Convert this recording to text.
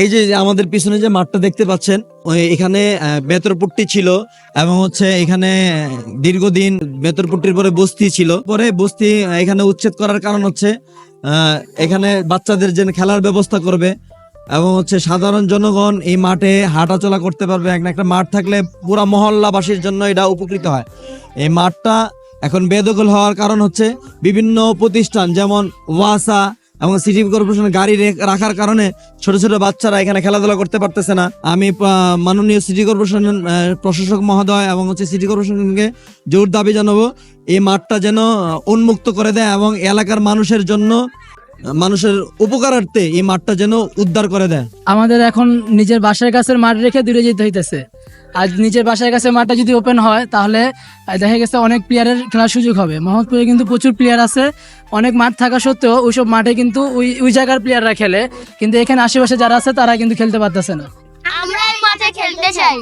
এই যে আমাদের পিছনে যে মাঠটা দেখতে পাচ্ছেন এখানে বেতরপুট্টি ছিল এবং হচ্ছে এখানে দীর্ঘদিন বেতরপুট্টির পরে বস্তি ছিল। পরে বস্তি এখানে উচ্ছেদ করার কারণ হচ্ছে এখানে বাচ্চাদের যে খেলার ব্যবস্থা করবে এবং হচ্ছে সাধারণ জনগণ এই মাঠে হাঁটাচলা করতে পারবে। একটা মাঠ থাকলে পুরা মহল্লাবাসীর জন্য এটা উপকৃত হয়। এই মাঠটা এখন বেদখল হওয়ার কারণ হচ্ছে বিভিন্ন প্রতিষ্ঠান, যেমন ওয়াসা এবং সিটি কর্পোরেশনের গাড়ি রাখার কারণে ছোট ছোট বাচ্চারা এখানে খেলাধুলা করতে পারতেছে না। আমি মাননীয় সিটি কর্পোরেশন প্রশাসক মহোদয় এবং হচ্ছে সিটি কর্পোরেশনকে জোর দাবি জানাব, এই মাঠটা যেন উন্মুক্ত করে দেয় এবং এলাকার মানুষের জন্য মানুষের উপকারার্থে এই মাঠটা যেন উদ্ধার করে দেয়। আমাদের এখন নিজের বাসার কাছের মাঠ রেখে দূরে যেতে হইতেছে। আর নিজের বাসার কাছে মাঠটা যদি ওপেন হয় তাহলে দেখা গেছে অনেক প্লেয়ারের খেলার সুযোগ হবে। মোহাম্মদপুরে কিন্তু প্রচুর প্লেয়ার আছে। অনেক মাঠ থাকা সত্ত্বেও ওইসব মাঠে কিন্তু ওই ওই জায়গার প্লেয়াররা খেলে। কিন্তু এখানে আশেপাশে যারা আছে তারা কিন্তু খেলতে পারতেছে না। আমরা এই মাঠে খেলতে চাই।